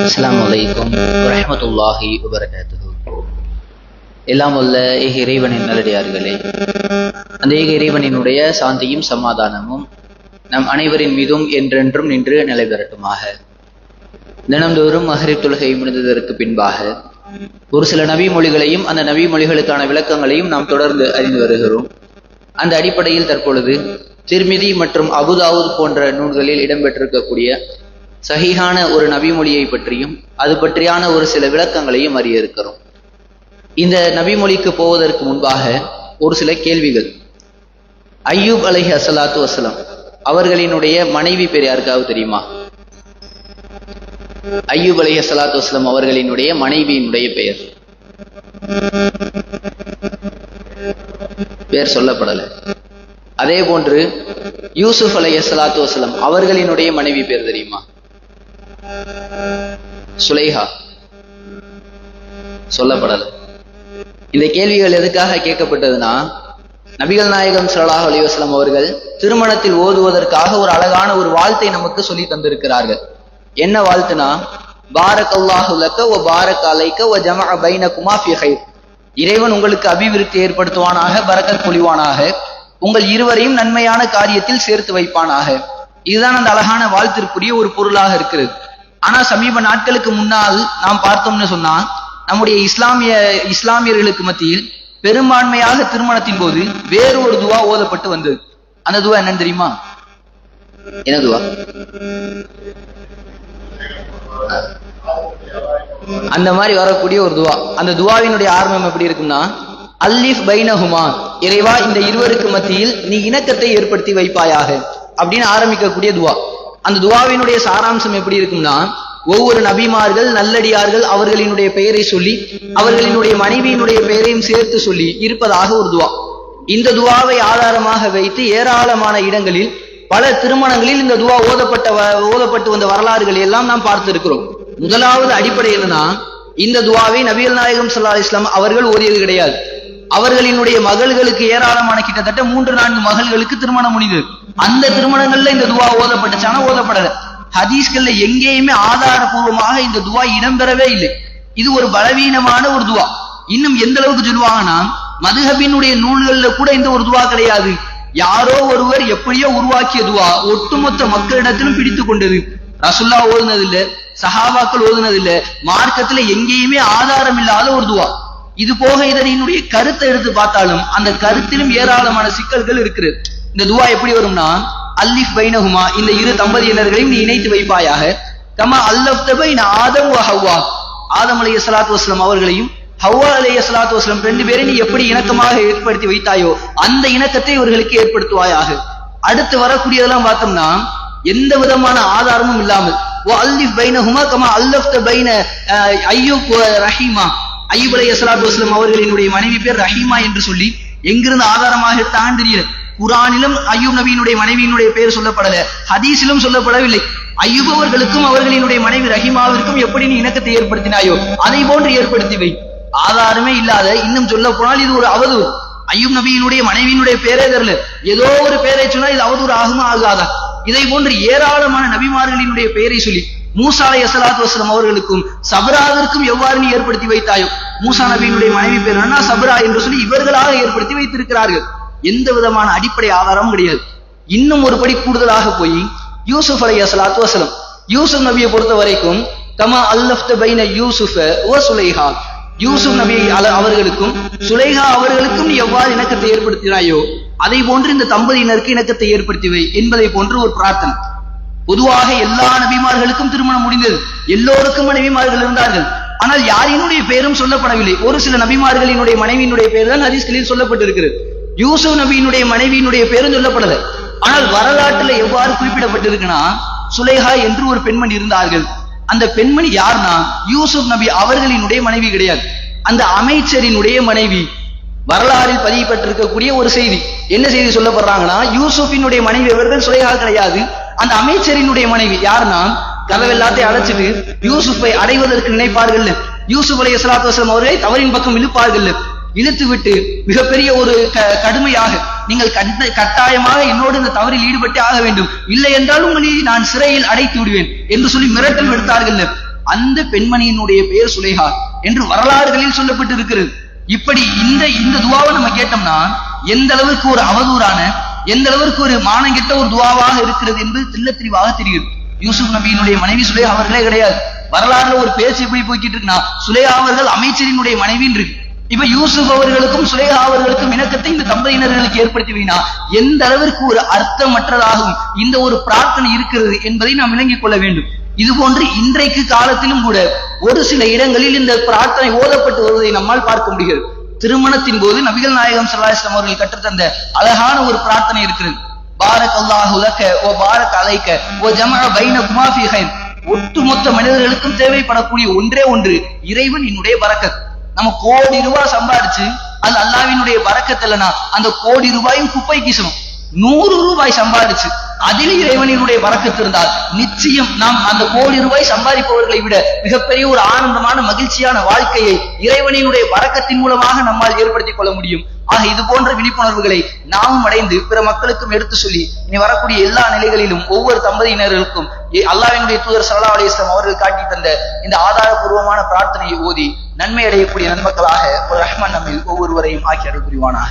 அஸ்ஸலாமு அலைக்கும் வரஹ்மத்துல்லாஹி எல்லாம் உள்ள ஏக இறைவனின் நல்லடியார்களே அந்த ஏக இறைவனினுடைய சாந்தியும் சமாதானமும் நம் அனைவரின் மீதும் என்றென்றும் நின்று நிலை பெறட்டுமாக தினம்தோறும் மஹரிப் தொழுகை முடிந்ததற்கு பின்பாக ஒரு சில நபி மொழிகளையும் அந்த நபி மொழிகளுக்கான விளக்கங்களையும் நாம் தொடர்ந்து அறிந்து வருகிறோம். அந்த அடிப்படையில் தற்பொழுது திருமிதி மற்றும் அபுதாவுத் போன்ற நூல்களில் இடம்பெற்றிருக்கக்கூடிய சஹீஹான ஒரு நபிமொழியை பற்றியும் அது பற்றியான ஒரு சில விளக்கங்களையும் அறிய இருக்கிறோம் இந்த நபிமொழிக்கு போவதற்கு முன்பாக ஒரு சில கேள்விகள். ஐயூப் அலஹி அசலாத்து வசலாம் அவர்களினுடைய மனைவி பேர் யாருக்காவது தெரியுமா? ஐயூப் அலஹி அசலாத்து வசலாம் அவர்களினுடைய மனைவியினுடைய பெயர். பேர் சொல்லப்படலை. அதே போன்று யூசுப் அலை சலாத்து அவர்களின் அவர்களினுடைய மனைவி பேர் தெரியுமா? சுலைஹா. சொல்லப்படல. இந்த கேள்விகள் எதுக்காக கேட்கப்பட்டதுன்னா நபிகள் நாயகம் ஸல்லல்லாஹு அலைஹி அவர்கள் திருமணத்தில் ஓதுவதற்காக ஒரு அழகான ஒரு வாழ்த்தை நமக்கு சொல்லி தந்திருக்கிறார்கள். என்ன வாழ்த்துனா பாரக் அல்லாஹு லக்க ஒ பாரக் அலைக்க ஓ ஜமா பைன குமாஃபி ஹைர். இறைவன் உங்களுக்கு அபிவிருத்தி ஏற்படுத்துவானாக பரக்கத் பொழிவானாக. உங்கள் இருவரையும் நன்மையான காரியத்தில் சேர்த்து வைப்பானாக. இதுதான் அந்த அழகான வாழ்த்திற்குரிய ஒரு பொருளாக இருக்கிறது. ஆனா சமீப நாட்களுக்கு முன்னால் நாம் பார்த்தோம்னு சொன்னா நம்முடைய இஸ்லாமிய இஸ்லாமியர்களுக்கு மத்தியில் பெரும்பான்மையாக திருமணத்தின் போது வேறு ஒரு துவா ஓதப்பட்டு வந்தது. அந்த துவா என்னன்னு தெரியுமா? என்ன துவா? அந்த மாதிரி வரக்கூடிய ஒரு துவா. அந்த துவாவினுடைய ஆரம்பம் எப்படி இருக்கும்னா அல்லிஃப் பைனஹுமா. இறைவா இந்த இருவருக்கு மத்தியில் நீ இணக்கத்தை ஏற்படுத்தி வைப்பாயாக அப்படின்னு ஆரம்பிக்கக்கூடிய துவா. அந்த துவாவினுடைய சாராம்சம் எப்படி இருக்கும்னா ஒவ்வொரு நபிமார்கள் நல்லடியார்கள் அவர்களினுடைய பெயரை சொல்லி அவர்களினுடைய மனைவியினுடைய பெயரையும் சேர்த்து சொல்லி இருப்பதாக ஒரு துவா. இந்த துவாவை ஆதாரமாக வைத்து ஏராளமான இடங்களில் பல திருமணங்களில் இந்த துவா ஓதப்பட்ட வ- ஓதப்பட்டு வந்த வரலாறுகளை எல்லாம் நாம் பார்த்திருக்கிறோம். முதலாவது அடிப்படை என்னன்னா இந்த துவாவை நபிகள் நாயகம் சல்லா இஸ்லாம் அவர்கள் ஓதியது கிடையாது. அவர்களினுடைய மகள்களுக்கு ஏராளமான கிட்டத்தட்ட மூன்று நான்கு மகள்களுக்கு திருமணம் முடிந்தது. அந்த திருமணங்கள்ல இந்த துவா ஓதப்பட்டுச்சானா? ஓதப்படல. ஹதீஸ்கள்ல எங்கேயுமே ஆதாரபூர்வமாக இந்த துவா இடம்பெறவே இல்லை. இது ஒரு பலவீனமான ஒரு துவா. இன்னும் எந்த அளவுக்கு சொல்லுவாங்கன்னா மதுஹபினுடைய நூல்கள்ல கூட இந்த ஒரு துவா கிடையாது. யாரோ ஒருவர் எப்படியோ உருவாக்கிய துவா ஒட்டுமொத்த மக்களிடத்திலும் பிடித்து கொண்டது. ரசுல்லா ஓதுனது இல்ல சஹாபாக்கள் ஓதுனது இல்ல மார்க்கத்துல எங்கேயுமே ஆதாரம் இல்லாத ஒரு துவா. இது போக இதனுடைய கருத்தை எடுத்து பார்த்தாலும் அந்த கருத்திலும் ஏராளமான சிக்கல்கள் இருக்கிறது. இந்த துவா எப்படி வரும்னா அல்லிஃப் பைனஹுமா இந்த இரு தம்பதியினர்களையும் நீ இணைத்து வைப்பாயாக. கமா அல்லஃப்த பைன ஆதம் ஹவ்வா. ஆதம் அலைய சலாத்து வஸலாம் அவர்களையும் ஹவ்வா அலைய சலாத்து வஸலாம் ரெண்டு பேரை நீ எப்படி இணக்கமாக ஏற்படுத்தி வைத்தாயோ அந்த இணக்கத்தை இவர்களுக்கு ஏற்படுத்துவாயாக. அடுத்து வரக்கூடியதெல்லாம் பார்த்தோம்னா எந்த விதமான ஆதாரமும் இல்லாமல் ஓ அல்லிஃப் பைனஹுமா கமா அல்லஃப்த பைன அஹ், ஐயூப் ரஹீமா. ஐயூப் அலைஹி ஸலாத்து வஸ்லம் அவர்களினுடைய மனைவி பேர் ரஹீமா என்று சொல்லி எங்கிருந்து ஆதாரமாக தான் தெரியல குரானிலும் ஐயூப் நபியினுடைய மனைவியினுடைய பெயர் சொல்லப்படல ஹதீஸிலும் சொல்லப்படவில்லை. ஐயூப் அவர்களுக்கும் அவர்களினுடைய மனைவி ரஹிமாவிற்கும் எப்படி நீ இணக்கத்தை ஏற்படுத்தினாயோ அதை போன்று ஏற்படுத்தி வை. ஆதாரமே இல்லாத இன்னும் சொல்ல போனால் இது ஒரு அவதூறு. ஐயூப் நபியினுடைய மனைவியினுடைய பேரே தெரியல. ஏதோ ஒரு பெயரை சொன்னால் இது அவதூறு ஆகுமா ஆகாதா? இதை போன்று ஏராளமான நபிமார்களினுடைய பெயரை சொல்லி மூசாலை அசலாத் வசலம் அவர்களுக்கும் சபராவிற்கும் எவ்வாறு நீ ஏற்படுத்தி வைத்தாயோ? மூசா நபியினுடைய மனைவி பேர் என்ன? சபரா என்று சொல்லி இவர்களாக ஏற்படுத்தி வைத்திருக்கிறார்கள். எந்த விதமான அடிப்படை ஆதாரமும் கிடையாது. இன்னும் ஒரு படி கூடுதலாக போய் யூசுப் அலை அசலாத் வசலம் யூசுப் நபியை பொறுத்த வரைக்கும் கமா அல்லஃப்த பைன யூசுஃப ஓ சுலைஹா. யூசுப் நபி அல- அவர்களுக்கும் சுலைஹா அவர்களுக்கும் நீ எவ்வாறு இணக்கத்தை ஏற்படுத்தினாயோ அதை போன்று இந்த தம்பதியினருக்கு இணக்கத்தை ஏற்படுத்திவை என்பதை போன்று ஒரு பிரார்த்தனை. பொதுவாக எல்லா நபிமார்களுக்கும் திருமணம் முடிந்தது. எல்லோருக்கும் மனைவிமார்கள் இருந்தார்கள். ஆனால் யாரினுடைய பெயரும் சொல்லப்படவில்லை. ஒரு சில நபிமார்களினுடைய மனைவியினுடைய பெயர் தான் ஹரிஸ்களில் சொல்லப்பட்டிருக்கிறது. யூசுப் நபியினுடைய மனைவியினுடைய பெயரும் சொல்லப்படல. ஆனால் வரலாற்றுல எவ்வாறு குறிப்பிடப்பட்டிருக்குன்னா சுலேஹா என்று ஒரு பெண்மணி இருந்தார்கள். அந்த பெண்மணி யார்னா? யூசுப் நபி அவர்களினுடைய மனைவி கிடையாது. அந்த அமைச்சரினுடைய மனைவி. வரலாறில் பதியப்பட்டிருக்கக்கூடிய ஒரு செய்தி. என்ன செய்தி சொல்லப்படுறாங்கன்னா யூசுஃபினுடைய மனைவி அவர்கள் சுலேஹா கிடையாது. அந்த அமைச்சரினுடைய மனைவி யாருன்னா கதவு எல்லாத்தையும் அடைச்சிட்டு யூசுஃபை அடைவதற்கு நினைப்பார்கள் யூசுப் அலி ஸலாத்து அவர்களை தவறின் பக்கம் இழுப்பார்கள் இழுத்து விட்டு மிகப்பெரிய ஒரு க- கடுமையாக நீங்கள் கட்ட- கட்டாயமாக என்னோடு இந்த தவறில் ஈடுபட்டே ஆக வேண்டும். இல்லை என்றால் உங்களை நான் சிறையில் அடைத்து விடுவேன் என்று சொல்லி மிரட்டல் விடுத்தார்கள் அந்த பெண்மணியினுடைய பெயர் சுலேஹா என்று வரலாறுகளில் சொல்லப்பட்டு இருக்கிறது இப்படி இந்த இந்த துவாவை நம்ம கேட்டோம்னா எந்த அளவுக்கு ஒரு அவதூறான எந்த அளவிற்கு ஒரு மானங்கிட்ட ஒரு துவாவாக இருக்கிறது என்பது தெல்ல தெளிவாக தெரியும். யூசுப் நபியினுடைய மனைவி சுலேஹா அவர்களே கிடையாது. வரலாறுல ஒரு பேச்சு எப்படி போய்கிட்டு இருக்குன்னா சுலேஹா அவர்கள் அமைச்சரினுடைய மனைவின்னு இருக்கு. இப்ப யூசுப் அவர்களுக்கும் சுலேஹா அவர்களுக்கும் இணக்கத்தை இந்த தம்பதியினர்களுக்கு ஏற்படுத்தி வைனா எந்த அளவிற்கு ஒரு அர்த்தமற்றதாகவும் இந்த ஒரு பிரார்த்தனை இருக்கிறது என்பதை நாம் விளங்கிக் கொள்ள வேண்டும். இது போன்று இன்றைக்கு காலத்திலும் கூட ஒரு சில இடங்களில் இந்த பிரார்த்தனை ஓதப்பட்டு வருவதை நம்மால் பார்க்க முடிகிறது. திருமணத்தின் போது நபிகள் நாயகம் ஸல்லல்லாஹு அவர்கள் கற்றுத்தந்த அழகான ஒரு பிரார்த்தனை இருக்கிறது. பாரக் அல்லாஹு லக்க ஓ பாரக் அலைக்க ஓ ஜமா பைன குமாஃபி ஹைர் ஒட்டுமொத்த மனிதர்களுக்கும் தேவைப்படக்கூடிய ஒன்றே ஒன்று இறைவன் என்னுடைய பரக்கத் நம்ம கோடி ரூபாய் சம்பாதிச்சு அது அல்லாவினுடைய பரக்கத் இல்லைன்னா அந்த கோடி ரூபாயும் குப்பை கீசணும் நூறு ரூபாய் சம்பாதிச்சு அதில் இறைவனினுடைய வரக்கத்து இருந்தால் நிச்சயம் நாம் அந்த கோடி ரூபாய் சம்பாதிப்பவர்களை விட மிகப்பெரிய ஒரு ஆனந்தமான மகிழ்ச்சியான வாழ்க்கையை இறைவனினுடைய வரக்கத்தின் மூலமாக நம்மால் ஏற்படுத்திக் கொள்ள முடியும். ஆக இது போன்ற விழிப்புணர்வுகளை நாமும் அடைந்து பிற மக்களுக்கும் எடுத்து சொல்லி இனி வரக்கூடிய எல்லா நிலைகளிலும் ஒவ்வொரு தம்பதியினர்களுக்கும் ஏ- தூதர் ஸல்லல்லாஹு அலிஸ்லாம் அவர்கள் காட்டி தந்த இந்த ஆதாரபூர்வமான பிரார்த்தனையை ஓதி நன்மை அடையக்கூடிய நன்மக்களாக ஒரு ரஹ்மான் நம்மில் ஒவ்வொருவரையும் ஆக்கி அருள் புரிவானாக